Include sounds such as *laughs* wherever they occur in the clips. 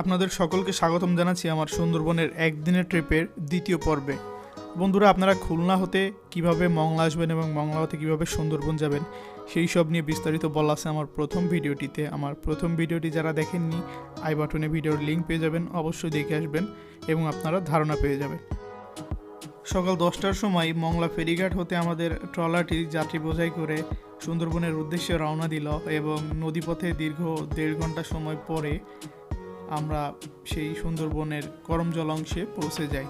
আপনাদের সকলকে স্বাগতম জানাচ্ছি আমার সুন্দরবনের একদিনের ট্রিপের দ্বিতীয় পর্বে। বন্ধুরা, আপনারা খুলনা হতে কীভাবে মংলা আসবেন এবং মংলা হতে কীভাবে সুন্দরবন যাবেন, সেই সব নিয়ে বিস্তারিত বলা আছে আমার প্রথম ভিডিওটিতে। আমার প্রথম ভিডিওটি যারা দেখেননি, আই বাটনে ভিডিওর লিঙ্ক পেয়ে যাবেন, অবশ্যই দেখে আসবেন এবং আপনারা ধারণা পেয়ে যাবেন। সকাল দশটার সময় মংলা ফেরিঘাট হতে আমাদের ট্রলারটি যাত্রী বোঝাই করে সুন্দরবনের উদ্দেশ্যে রওনা দিল এবং নদীপথে দীর্ঘ দেড় ঘণ্টা সময় পরে আমরা সেই সুন্দরবনের করমজল অংশে পৌঁছে যাই।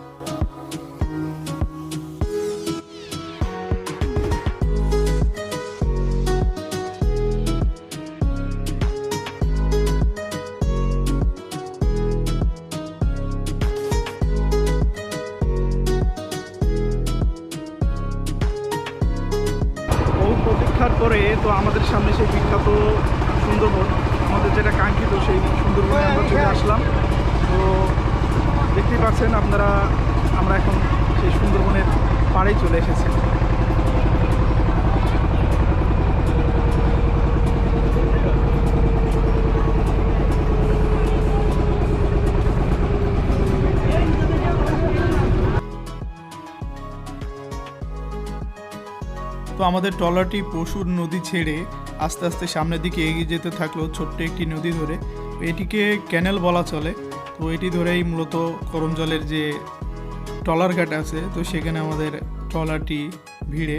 পরে তো আমাদের সামনে সেই বিখ্যাত সুন্দরবন আমাদের যেটা কাঙ্ক্ষিত সেই চলে আসলাম। তো দেখতেই পাচ্ছেন আপনারা, আমরা এখন সেই সুন্দরবনের পাড়েই চলে এসেছি। তো আমাদের ট্রলারটি পশুর নদী ছেড়ে আস্তে আস্তে সামনের দিকে এগিয়ে যেতে থাকল ছোট্ট একটি নদী ধরে। এটিকে ক্যানেল বলা চলে। তো এটি ধরেই মূলত করমজলের যে ট্রলার ঘাট আছে, তো সেখানে আমাদের ট্রলারটি ভিড়ে।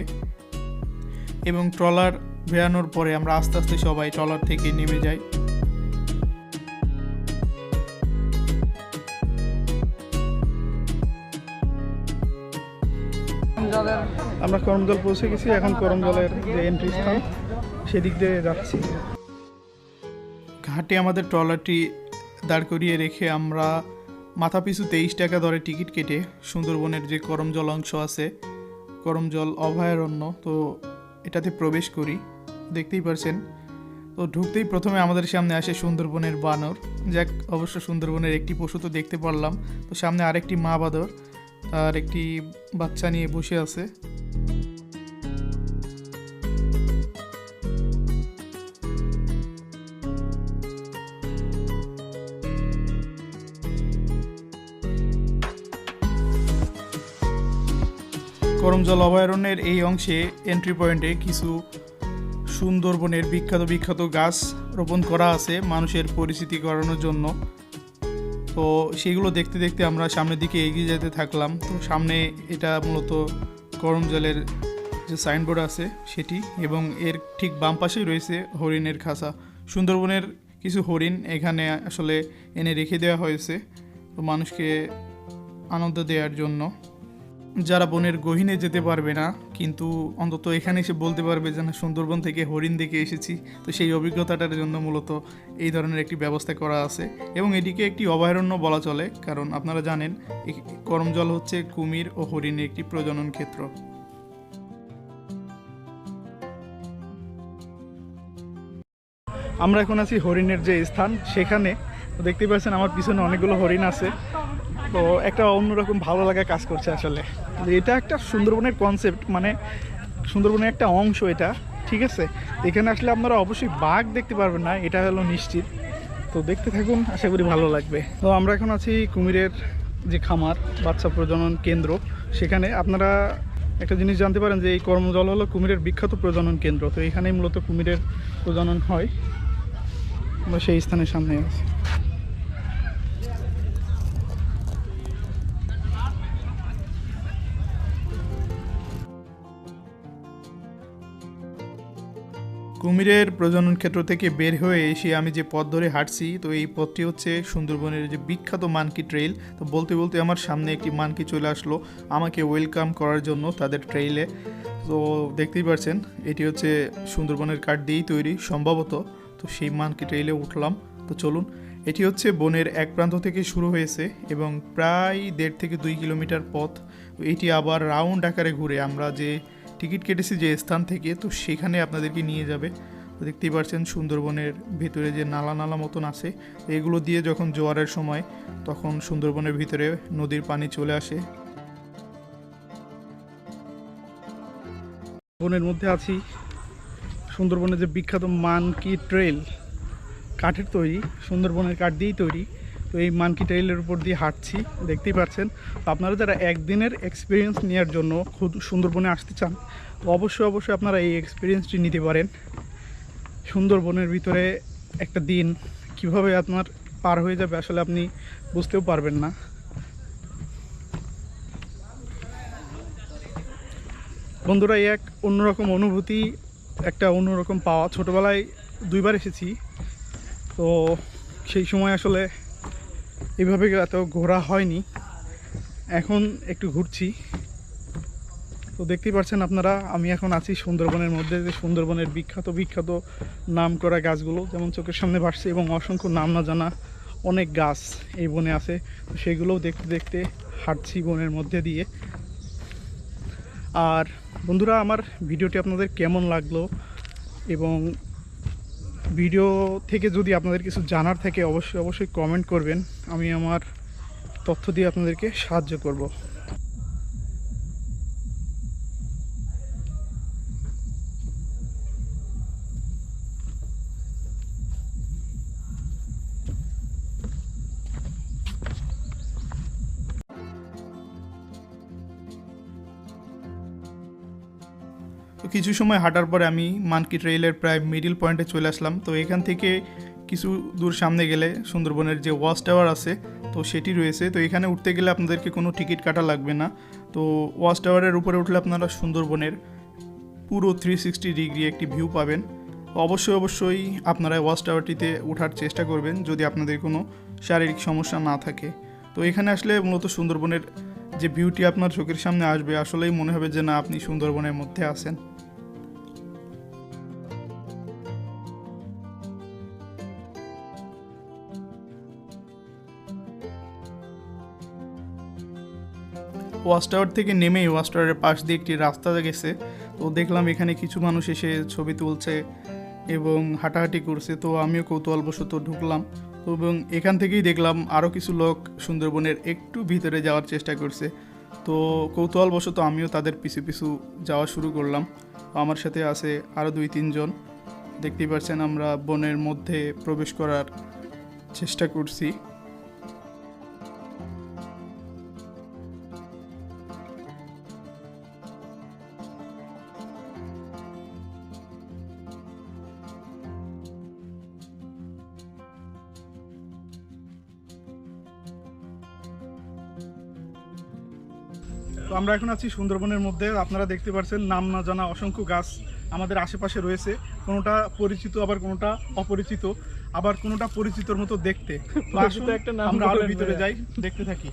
এবং ট্রলার বেরানোর পরে আমরা আস্তে আস্তে সবাই ট্রলার থেকে নেমে যাই। আমরা করমজল পৌঁছে গেছি, এখন করমজলের যে এন্ট্রি স্থান সেদিক দিয়ে যাচ্ছি। ঘাটে আমাদের ট্রলারটি দাঁড় করিয়ে রেখে আমরা মাথা পিছু তেইশ টাকা দরে টিকিট কেটে সুন্দরবনের যে করমজল অংশ আছে করমজল অভয়ারণ্য, তো এটাতে প্রবেশ করি। দেখতেই পারছেন? তো ঢুকতেই প্রথমে আমাদের সামনে আসে সুন্দরবনের বানর। যাক, অবশ্য সুন্দরবনের একটি পশু তো দেখতে পারলাম। তো সামনে আরেকটি মা বাদর আর একটি বাচ্চা নিয়ে বসে আছে। করমজল অভয়ারণ্যের এই অংশে এন্ট্রি পয়েন্টে কিছু সুন্দরবনের বিখ্যাত বিখ্যাত গাছ রোপণ করা আছে মানুষের পরিচিতি করানোর জন্য। তো সেগুলো দেখতে দেখতে আমরা সামনের দিকে এগিয়ে যেতে থাকলাম। তো সামনে এটা মূলত গরম জলের যে সাইনবোর্ড আছে সেটি এবং এর ঠিক বাম পাশেই রয়েছে হরিণের খাঁচা। সুন্দরবনের কিছু হরিণ এখানে আসলে এনে রেখে দেওয়া হয়েছে। তো মানুষকে আনন্দ দেওয়ার জন্য। যারা বনের গহীনে যেতে পারবে না, কিন্তু অন্তত এখানে এসে বলতে পারবে যে, না, সুন্দরবন থেকে হরিণ দেখে এসেছি। তো সেই অভিজ্ঞতাটার জন্য মূলত এই ধরনের একটি ব্যবস্থা করা আছে। এবং এটিকে একটি অভয়ারণ্য বলা চলে, কারণ আপনারা জানেন করমজল হচ্ছে কুমির ও হরিণের একটি প্রজনন ক্ষেত্র। আমরা এখন আছি হরিণের যে স্থান, সেখানে। তো দেখতেই পাচ্ছেন, আমার পিছনে অনেকগুলো হরিণ আছে। তো একটা অন্যরকম ভালো লাগা কাজ করছে আসলে। এটা একটা সুন্দরবনের কনসেপ্ট মানে সুন্দরবনের একটা অংশ এটা, ঠিক আছে? এখানে আসলে আপনারা অবশ্যই বাঘ দেখতে পারবেন না, এটা হলো নিশ্চিত। তো দেখতে থাকুন, আশা করি ভালো লাগবে। তো আমরা এখন আছি কুমিরের যে খামার, বাচ্চা প্রজনন কেন্দ্র। সেখানে আপনারা একটা জিনিস জানতে পারেন যে এই কর্মজল হলো কুমিরের বিখ্যাত প্রজনন কেন্দ্র। তো এখানেই মূলত কুমিরের প্রজনন হয়। আমরা সেই স্থানের সামনে আছি। কুমিরের প্রজনন ক্ষেত্র থেকে বের হয়ে এসে আমি যে পথ ধরে হাঁটছি, তো এই পথটি হচ্ছে সুন্দরবনের যে বিখ্যাত মানকি ট্রেইল। তো বলতে বলতে আমার সামনে একটি মানকি চলে আসলো, আমাকে ওয়েলকাম করার জন্য তাদের ট্রেইলে। তো দেখতেই পাচ্ছেন এটি হচ্ছে সুন্দরবনের কাঠ দিয়েই তৈরি, সম্ভবত। তো সেই মানকি ট্রেইলে উঠলাম। তো চলুন, এটি হচ্ছে বনের এক প্রান্ত থেকে শুরু হয়েছে এবং প্রায় দেড় থেকে দুই কিলোমিটার পথ। এটি আবার রাউন্ড আকারে ঘুরে আমরা যে টিকিট কেটেছি যে স্থান থেকে, তো সেখানে আপনাদেরকে নিয়ে যাবে। দেখতেই পাচ্ছেন সুন্দরবনের ভেতরে যে নালা নালা মতন আছে, এগুলো দিয়ে যখন জোয়ারের সময়, তখন সুন্দরবনের ভিতরে নদীর পানি চলে আসে। বনের মধ্যে আছি। সুন্দরবনের যে বিখ্যাত মানকি ট্রেল, কাঠের তৈরি, সুন্দরবনের কাঠ দিয়েই তৈরি। তো এই মানকি ট্রেইলের উপর দিয়ে হাঁটছি, দেখতেই পাচ্ছেন। তো আপনারা যারা একদিনের এক্সপিরিয়েন্স নেওয়ার জন্য খুব সুন্দরবনে আসতে চান, তো অবশ্যই অবশ্যই আপনারা এই এক্সপিরিয়েন্সটি নিতে পারেন। সুন্দরবনের ভিতরে একটা দিন কীভাবে আপনার পার হয়ে যাবে আসলে আপনি বুঝতেও পারবেন না। বন্ধুরা এক অন্যরকম অনুভূতি, একটা অন্যরকম পাওয়া। ছোটোবেলায় দুইবার এসেছি, তো সেই সময় আসলে এইভাবে এত ঘোরা হয়নি। এখন একটু ঘুরছি। তো দেখতেই পাচ্ছেন আপনারা, আমি এখন আছি সুন্দরবনের মধ্যে। যে সুন্দরবনের বিখ্যাত বিখ্যাত নাম করা গাছগুলো যেমন চোখের সামনে ভাসছে এবং অসংখ্য নাম না জানা অনেক গাছ এই বনে আছে। তো সেগুলোও দেখতে দেখতে হাঁটছি বনের মধ্যে দিয়ে। আর বন্ধুরা, আমার ভিডিওটি আপনাদের কেমন লাগল এবং ভিডিও থেকে যদি আপনাদের কিছু জানার থাকে, অবশ্যই অবশ্যই কমেন্ট করবেন। আমি আমার তথ্য দিয়ে আপনাদেরকে সাহায্য করব। তো কিছু সময় হাঁটার পরে আমি মানকি ট্রেইলের প্রায় মিডিল পয়েন্টে চলে আসলাম। তো এখান থেকে কিছু দূর সামনে গেলে সুন্দরবনের যে ওয়াচ টাওয়ার আছে, তো সেটি রয়েছে। তো এখানে উঠতে গেলে আপনাদেরকে কোনো টিকিট কাটা লাগবে না। তো ওয়াচ টাওয়ারের উপরে উঠলে আপনারা সুন্দরবনের পুরো থ্রি সিক্সটি ডিগ্রি একটি ভিউ পাবেন। অবশ্যই অবশ্যই আপনারা ওয়াচ টাওয়ারটিতে ওঠার চেষ্টা করবেন যদি আপনাদের কোনো শারীরিক সমস্যা না থাকে। তো এখানে আসলে মূলত সুন্দরবনের যে ভিউটি আপনার চোখের সামনে আসবে, আসলেই মনে হবে যে না, আপনি সুন্দরবনের মধ্যে আছেন। ওয়াচ টাওয়ার থেকে নেমেই ওয়াচ টাওয়ারের পাশ দিয়ে একটি রাস্তা গেছে। তো দেখলাম এখানে কিছু মানুষ এসে ছবি তুলছে এবং হাঁটাহাঁটি করছে। তো আমিও কৌতূহলবশত ঢুকলাম। এবং এখান থেকেই দেখলাম আরও কিছু লোক সুন্দরবনের একটু ভিতরে যাওয়ার চেষ্টা করছে। তো কৌতূহলবশত আমিও তাদের পিছু পিছু যাওয়া শুরু করলাম। আমার সাথে আছে আরও দুই তিনজন দেখতেই পাচ্ছেন আমরা বনের মধ্যে প্রবেশ করার চেষ্টা করছি। আমরা এখন আছি সুন্দরবনের মধ্যে। আপনারা দেখতে পাচ্ছেন নাম না জানা অসংখ্য গাছ আমাদের আশেপাশে রয়েছে। কোনোটা পরিচিত আবার কোনোটা অপরিচিত আবার কোনোটা পরিচিতর মতো দেখতে। একটা আমরা আরও ভিতরে যাই দেখতে থাকি।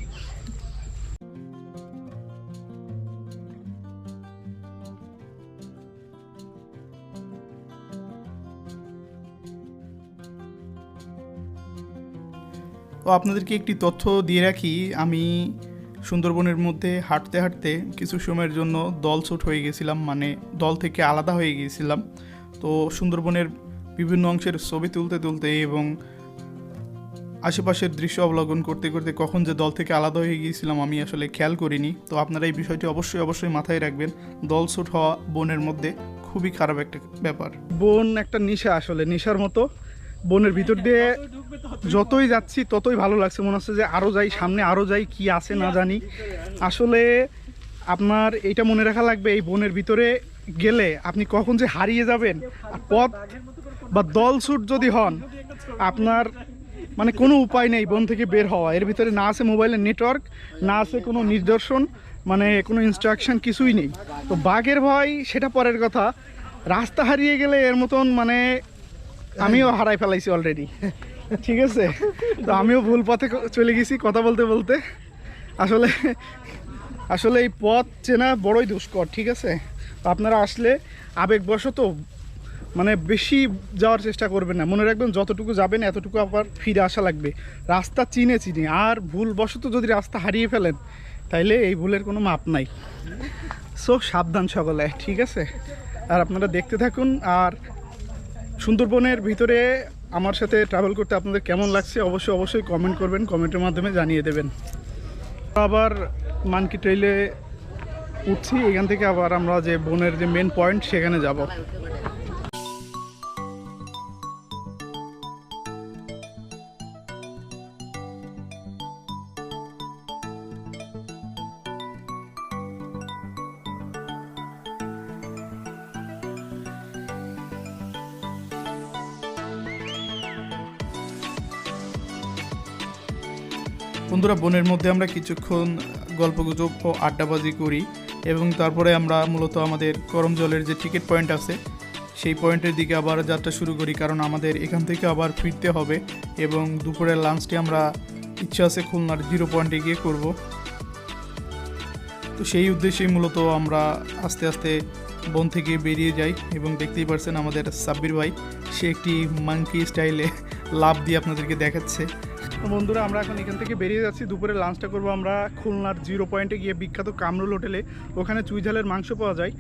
তো আপনাদেরকে একটি তথ্য দিয়ে রাখি। আমি সুন্দরবনের মধ্যে হাঁটতে হাঁটতে কিছু সময়ের জন্য দলছুট হয়ে গেছিলাম মানে দল থেকে আলাদা হয়ে গিয়েছিলাম তো সুন্দরবনের বিভিন্ন অংশের ছবি তুলতে তুলতে এবং আশেপাশের দৃশ্য অবলোকন করতে করতে কখন যে দল থেকে আলাদা হয়ে গিয়েছিলাম আমি আসলে খেয়াল করিনি। তো আপনারা এই বিষয়টি অবশ্যই অবশ্যই মাথায় রাখবেন। দলছুট হওয়া বনের মধ্যে খুবই খারাপ একটা ব্যাপার। বন একটা নেশা আসলে, নেশার মতো। বনের ভিতর দিয়ে যতই যাচ্ছি, ততই ভালো লাগছে। মনে হচ্ছে যে আরও যাই, সামনে আরও যাই, কি আছে না জানি। আসলে আপনার এইটা মনে রাখা লাগবে, এই বনের ভিতরে গেলে আপনি কখন যে হারিয়ে যাবেন পথ বা দলছুট যদি হন, আপনার মানে কোনো উপায় নেই বন থেকে বের হওয়া। এর ভিতরে না আছে মোবাইলের নেটওয়ার্ক, না আছে কোনো নিদর্শন মানে কোনো ইনস্ট্রাকশন কিছুই নেই। তো বাঘের ভয়, সেটা পরের কথা। রাস্তা হারিয়ে গেলে এর মতন মানে আমিও হারাই ফেলাইছি অলরেডি ঠিক আছে? তো আমিও ভুল পথে চলে গেছি কথা বলতে বলতে। আসলে আসলে এই পথ চেনা বড়ই দুষ্কর, ঠিক আছে? তো আপনারা আসলে আবেগবশত মানে বেশি যাওয়ার চেষ্টা করবেন না। মনে রাখবেন, যতটুকু যাবেন, এতটুকু আবার ফিরে আসা লাগবে। রাস্তা চিনে চিনে। আর ভুলবশত যদি রাস্তা হারিয়ে ফেলেন, তাইলে এই ভুলের কোনো মাপ নাই। সো সাবধান সকলে, ঠিক আছে? আর আপনারা দেখতে থাকুন, আর সুন্দরবনের ভিতরে আমার সাথে ট্রাভেল করতে আপনাদের কেমন লাগছে, অবশ্যই অবশ্যই কমেন্ট করবেন কমেন্টের মাধ্যমে জানিয়ে দেবেন। আবার মানকি ট্রেইলে উঠছি, এখান থেকে আবার আমরা যে বনের যে মেন পয়েন্ট সেখানে যাব। বন্ধুরা, বনের মধ্যে আমরা কিছুক্ষণ গল্পগুজব ও আড্ডাবাজি করি এবং তারপরে আমরা মূলত আমাদের করম জলের যে টিকিট পয়েন্ট আছে, সেই পয়েন্টের দিকে আবার যাত্রা শুরু করি কারণ আমাদের এখান থেকে আবার ফিরতে হবে এবং দুপুরের লাঞ্চটি আমরা ইচ্ছা আছে খুলনার জিরো পয়েন্টে গিয়ে করব। তো সেই উদ্দেশ্যেই মূলত আমরা আস্তে আস্তে বন থেকে বেরিয়ে যাই এবং দেখতেই পারছেন আমাদের সাব্বির ভাই, সে একটি মাঙ্কি স্টাইলে লাভ দিয়ে আপনাদেরকে দেখাচ্ছে। তো বন্ধুরা, আমরা এখন এখান থেকে বেরিয়ে যাচ্ছি। দুপুরে লাঞ্চটা করব আমরা খুলনার জিরো পয়েন্টে গিয়ে বিখ্যাত কামরুল হোটেলে। ওখানে চুইঝালের মাংস পাওয়া যায়।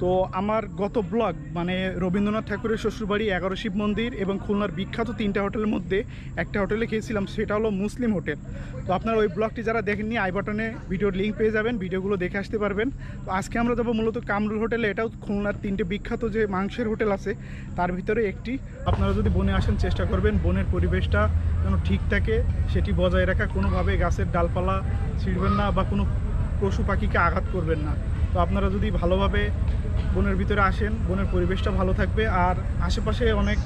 তো আমার গত ব্লগ মানে রবীন্দ্রনাথ ঠাকুরের শ্বশুরবাড়ি এগারো শিব মন্দির এবং খুলনার বিখ্যাত তিনটা হোটেলের মধ্যে একটা হোটেলে খেয়েছিলাম, সেটা হলো মুসলিম হোটেল। তো আপনার ওই ব্লগটি যারা দেখেননি, আই বাটনে ভিডিওর লিঙ্ক পেয়ে যাবেন, ভিডিওগুলো দেখে আসতে পারবেন। তো আজকে আমরা যাব মূলত কামরুল হোটেলে। এটাও খুলনার তিনটে বিখ্যাত যে মাংসের হোটেল আছে, তার ভিতরে একটি। আপনারা যদি বনে আসেন, চেষ্টা করবেন বনের পরিবেশটা যেন ঠিক থাকে, সেটি বজায় রাখা, কোনোভাবে গাছের ডালপালা ছিঁড়বেন না বা কোনো পশু পাখিকে আঘাত করবেন না। তো আপনারা যদি ভালোভাবে বনের ভিতরে আসেন, বনের পরিবেশটা ভালো থাকবে। আর আশেপাশে অনেক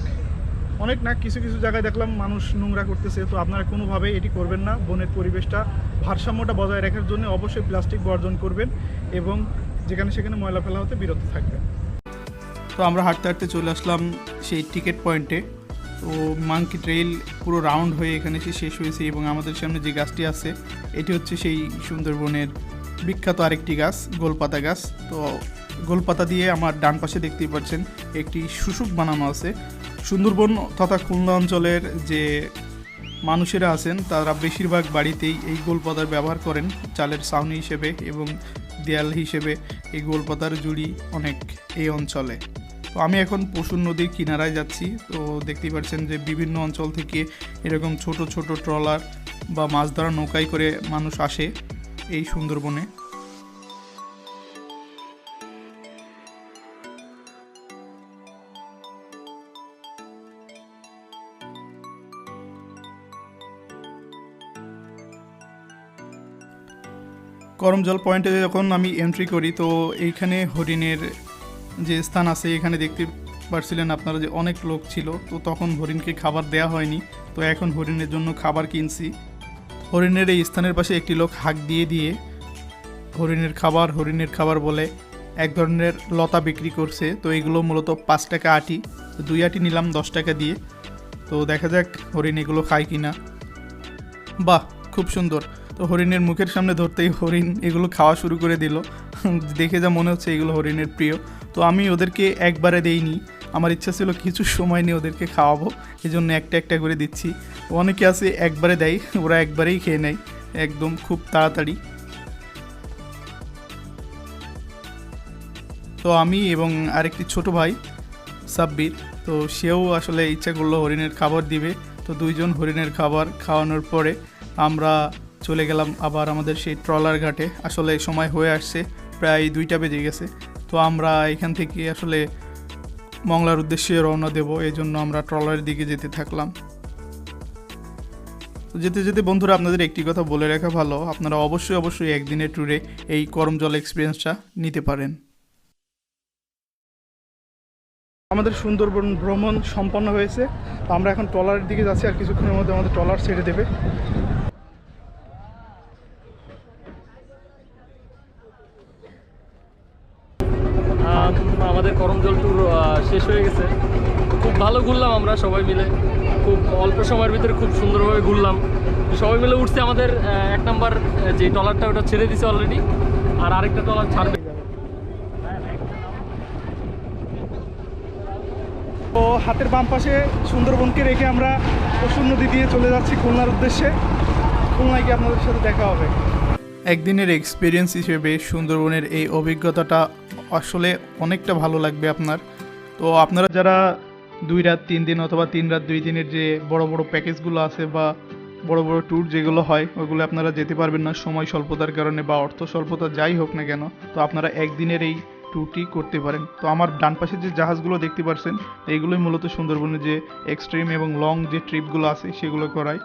অনেক না, কিছু কিছু জায়গায় দেখলাম মানুষ নোংরা করতেছে। তো আপনারা কোনোভাবে এটি করবেন না। বনের পরিবেশটা, ভারসাম্যটা বজায় রাখার জন্য অবশ্যই প্লাস্টিক বর্জন করবেন এবং যেখানে সেখানে ময়লা ফেলা হতে বিরত থাকবেন। তো আমরা হাঁটতে হাঁটতে চলে আসলাম সেই টিকিট পয়েন্টে। তো মাঙ্কি ট্রেইল পুরো রাউন্ড হয়ে এখানে এসে শেষ হয়েছে এবং আমাদের সামনে যে গাছটি আছে, এটি হচ্ছে সেই সুন্দরবনের বিখ্যাত আরেকটি গাছ, গোলপাতা গাছ। তো গোলপাতা দিয়ে আমার ডান পাশে দেখতেই পাচ্ছেন একটি শুশুক বানানো আছে। সুন্দরবন তথা খুলনা অঞ্চলের যে মানুষেরা আছেন, তারা বেশিরভাগ বাড়িতেই এই গোলপাতার ব্যবহার করেন। চালের ছাউনি হিসেবে এবং দেয়াল হিসেবে এই গোলপাতার জুড়ি অনেক এই অঞ্চলে। তো আমি এখন পশুর নদীর কিনারায় যাচ্ছি। তো দেখতেই পাচ্ছেন যে বিভিন্ন অঞ্চল থেকে এরকম ছোট ছোট ট্রলার বা মাছ ধরা নৌকায় করে মানুষ আসে এই সুন্দরবনে। করমজল পয়েন্টে যখন আমি এন্ট্রি করি, তো এইখানে হরিণের যে স্থান আছে, এখানে দেখতে পারছিলেন আপনারা যে অনেক লোক ছিল। তো তখন হরিণকে খাবার দেওয়া হয়নি। তো এখন হরিণের জন্য খাবার কিনছি। হরিণের এই স্থানের পাশে একটি লোক হাঁক দিয়ে দিয়ে হরিণের খাবার হরিণের খাবার বলে এক ধরনের লতা বিক্রি করছে। তো এগুলো মূলত পাঁচ টাকা আটি। তো দুই আটি নিলাম, দশ টাকা দিয়ে। তো দেখা যাক হরিণ এগুলো খায় কিনা। বাহ, খুব সুন্দর। তো হরিণের মুখের সামনে ধরতেই হরিণ এগুলো খাওয়া শুরু করে দিল। *laughs* দেখে যা মনে হচ্ছে এগুলো হরিণের প্রিয়। তো আমি ওদেরকে একবারে দেইনি। আমার ইচ্ছা ছিল কিছু সময় নিয়ে ওদেরকে খাওয়াবো। এই জন্য একটা একটা করে দিচ্ছি। অনেকে আছে একবারে দেয়, ওরা একবারেই খেয়ে নেয়। একদম খুব তাড়াতাড়ি। তো আমি এবং আরেকটি ছোট ভাই, সাব্বির, তো সেও আসলে ইচ্ছা করল হরিণের খাবার দিবে। তো দুইজন হরিণের খাবার খাওয়ানোর পরে আমরা চলে গেলাম আবার আমাদের সেই ট্রলার ঘাটে। আসলে সময় হয়ে আসছে, প্রায় দুইটা বেজে গেছে। তো আমরা এখান থেকে আসলে মংলার উদ্দেশ্যে রওনা দেব এই জন্য আমরা ট্রলারের দিকে যেতে থাকলাম। যেতে যেতে বন্ধুরা, আপনাদের একটি কথা বলে রাখা ভালো, আপনারা অবশ্যই অবশ্যই একদিনের ট্যুরে এই করমজল এক্সপিরিয়েন্সটা নিতে পারেন। আমাদের সুন্দরবন ভ্রমণ সম্পন্ন হয়েছে, তো আমরা এখন ট্রলারের দিকে যাচ্ছি, আর কিছুক্ষণের মধ্যে আমাদের ট্রলার ছেড়ে দেবে। আমাদের করমজল ট্যুর শেষ হয়ে গেছে। খুব ভালো ঘুরলাম আমরা সবাই মিলে। খুব অল্প সময়ের ভিতরে খুব সুন্দরভাবে ঘুরলাম। সবাই মিলে উঠছে আমাদের এক নাম্বার যে টলারটা ওটা ছেড়ে দিছে অলরেডি আর আরেকটা ট্রলার ছাড়বে। তো হাতের বাম পাশে সুন্দরবনকে রেখে আমরা পশুর নদী দিয়ে চলে যাচ্ছি খুলনার উদ্দেশ্যে। খুলনায় গিয়ে আপনাদের সাথে দেখা হবে। একদিনের এক্সপিরিয়েন্স হিসেবে সুন্দরবনের এই অভিজ্ঞতাটা আসলে অনেকটা ভালো লাগবে আপনার। তো আপনারা যারা দুই রাত, তিন দিন অথবা তিন রাত, দুই দিনের যে বড় বড় প্যাকেজগুলো আছে বা বড় বড় ট্যুর যেগুলো হয়, ওগুলো আপনারা যেতে পারবেন না সময় স্বল্পতার কারণে বা অর্থ স্বল্পতা যাই হোক না কেন, তো আপনারা একদিনের এই ট্যুরটি করতে পারেন। তো আমার ডান পাশে যে জাহাজগুলো দেখতে পারছেন, এইগুলোই মূলত সুন্দরবনের যে এক্সট্রিম এবং লং যে ট্রিপগুলো আছে, সেগুলো করায়।